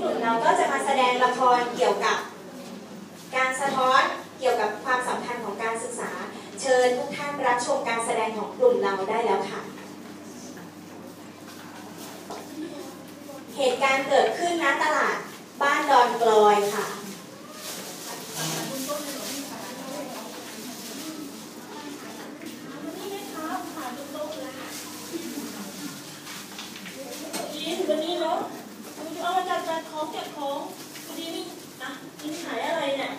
กลุ่มเราก็จะมาแสดงละครเกี่ยวกับ การสะท้อนเกี่ยวกับความสำคัญของการศึกษา เชิญทุกท่านรับชมการแสดงของกลุ่มเราได้แล้วค่ะ เหตุการณ์เกิดขึ้นณตลาดบ้านดอนกลอยค่ะ ยินวันนี้เนาะเอามาจัดการ ของแจกของพอดีนี่อะยินขายอะไรเนี่ย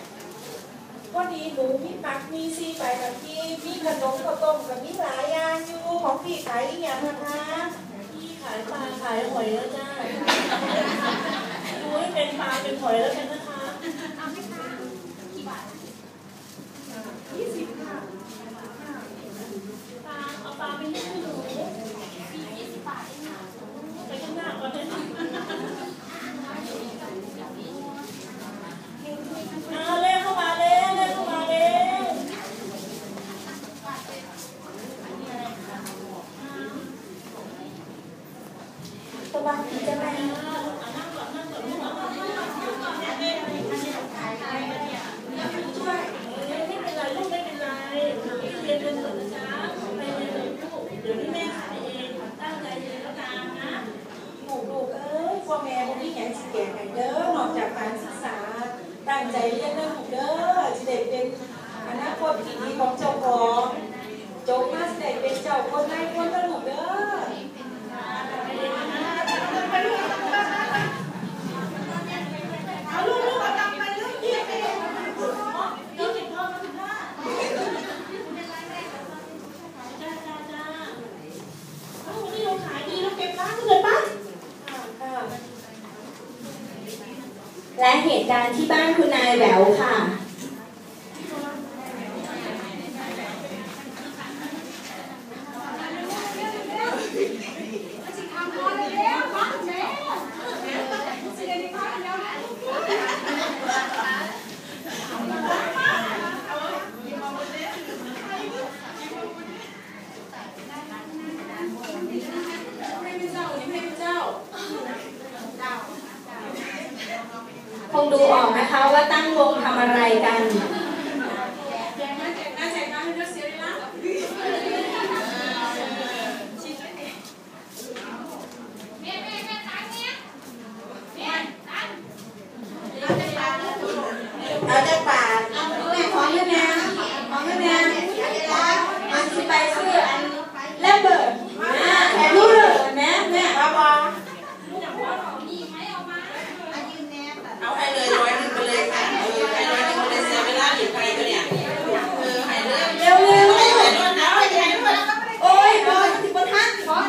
ก็ดีหนูมีปักมีซีไปกับพี่มีขนมข้าวต้มกับมีหลายอย่างอยู่ของพี่ขายอีกอย่างนะคะพี่ขายปลาขายหอยแล้วจ้าดูให้เป็นปลาเป็นหอยแล้วกันนะคะ ยี่สิบค่ะ ปลาเอาปลาไปให้หนูไปข้างหน้าก่อนเลยเอาเล่เข้ามาเล่เล่เข้ามาเล่ สวัสดีจ้าแม่ นั่งก่อนนั่งก่อนนั่งก่อนไม่เป็นไรลูกไม่เป็นไรเรียนกันเถอะนะจ๊ะไปเรียนเลยลูกเดี๋ยวพี่แม่ขายเองตั้งใจเรียนแล้วกันนะ ลูกลูกเอ้ยพ่อแม่บ่มีหยังสิแก่ให้เด้อนอกจากการศึกษา ตั้ งใจเรียนเรื่อลูกเด้อสิได้เป็นอนาคตที่ดีของเจ้าของจบมาสิได้เป็นเจ้าคนนายคนตลกเด้อ เอาลูกลูกเอาตังค์ไปลูกเรียนเองยี่สิบพ่อมาสิบห้าจ้าจ้าจ้าเอ้าวันนี้เราขายดีเราเก็บร้านเลยปะ ค่ะ และเหตุการณ์ที่บ้านคุณนายแหววค่ะ ค งดูออกนะคะว่าตั้งวงทำอะไรกัน เราจะปาดแม่ของเงินแม่ของเงินแม่มันสิไปซื้ออันแลมเบิร์ดแถมรู้เลยแม่แม่เอาบอ เอาให้เลยร้อยหนึ่งไปเลยค่ะเออให้ร้อยหนึ่งไปเลยเสียเวลาหยิบไปตัวเนี่ยเออให้เลย เร็วเร็ว ให้เลยด้วยนะให้เลยด้วย โอ้ยบอสิบท่าน ว้า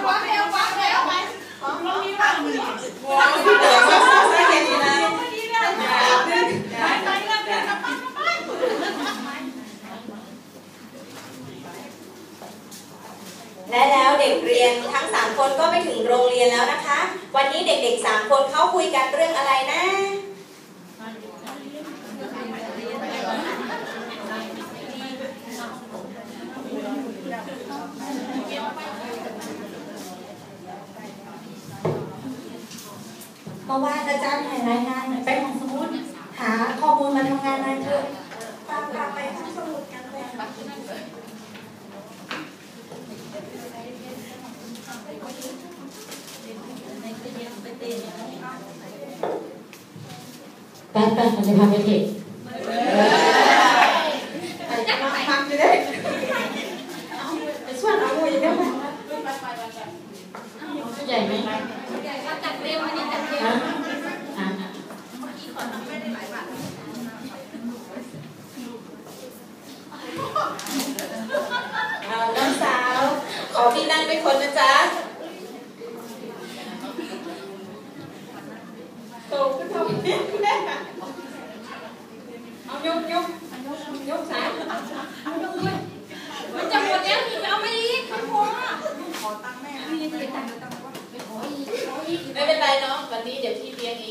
วพี่เต๋อว่าว่าใส่เห็นนะ และแล้ว เด็กเรียนทั้งสามคนก็ไปถึงโรงเรียนแล้วนะคะ วันนี้เด็กๆสามคนเขาคุยกันเรื่องอะไรนะเมื่อวาอาจารย์ให้รายงานไปของสมุดหาข้อมูลมาทำงานน่อยเถอะตามตามไปห้องสมุดกันเลย แป๊บแป๊บมันจะทำไปเด็ก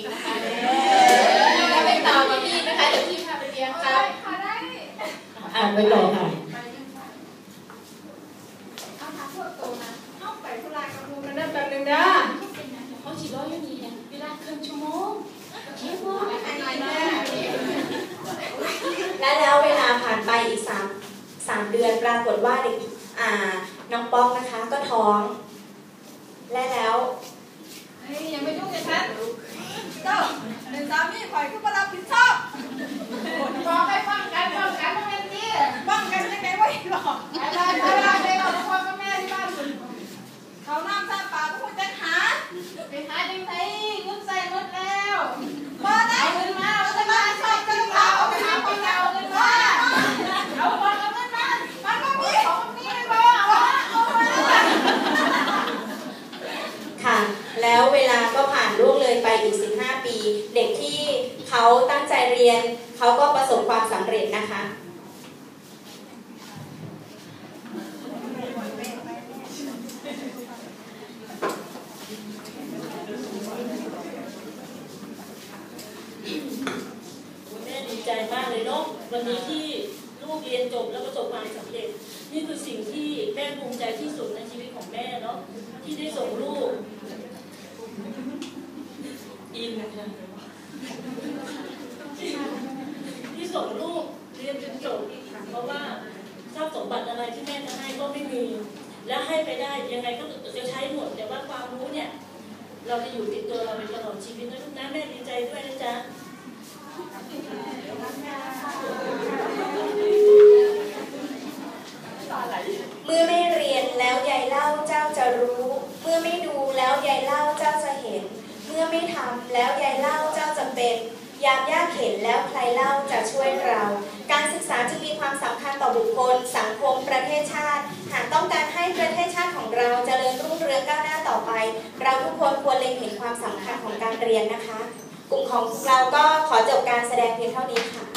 นะคะถ้าไม่ตามกับพี่นะคะเดี๋ยวพี่พาไปเลี้ยงครับอ่านไปต่อค่ะและแล้วเวลาผ่านไปอีก3 3เดือนปรากฏว่าเด็กอ่าน้องป๊อกนะคะก็ท้อง และแล้ว เฮ้ยยังไม่ยุ่งเลยคะ เจ้าเป็นสามีข่อยก็มารับผิดชอบบอกให้ฟังกันฟังกันป้องกันดีป้องกันยังไงวะหรอกไปเลยไปเลยไปเอาพ่อกับแม่ที่บ้านคุณเขาน้ำซาปากพูดจะหาไปหาจังไงเงินใส่หมดแล้วมาได้เอาเงินมาเอาเงินมาชอบกันหรือเปล่าเอาไปหาคนเก่าเงินมาเอาคนเอาเงินมามันก็มีของมีไม่พอเอามาเอามา ค่ะ แล้วเวลาก็ผ่านล่วงเลยไปอีก 15 ปี เด็กที่ เขาตั้งใจเรียน เขาก็ประสบความสำเร็จนะคะแม่ดีใจมากเลยเนาะวันนี้ที่ลูกเรียนจบแล้วประสบความสำเร็จ นี่คือสิ่งที่แม่ภูมิใจที่สุดในชีวิตของแม่เนาะที่ได้ส่งลูก อินค่ะที่ส่งลูกเรียนจนจบเพราะว่าทรัพย์สมบัติอะไรที่แม่จะให้ก็ไม่มี แล้วให้ไปได้ยังไงก็จะใช้หมด แต่ว่าความรู้เนี่ย เราจะอยู่ติดตัวเราไปตลอดชีวิตนะลูกนะแม่ดีใจด้วยนะจ๊ะเมื่อไม่เรียนแล้วยายเล่าเจ้าจะรู้ เมื่อไม่ดูแล้วยายเล่าเจ้าจะเห็น เมื่อไม่ทำแล้วยายเล่าเจ้าจะเป็น ยามยากเข็นแล้วใครเล่าจะช่วยเรา การศึกษาจึงมีความสำคัญต่อบุคคล สังคมประเทศชาติหาก เราทุกคนควรเล็งเห็นความสำคัญของการเรียนนะคะ กลุ่มของเราก็ขอจบการแสดงเพียงเท่านี้ค่ะ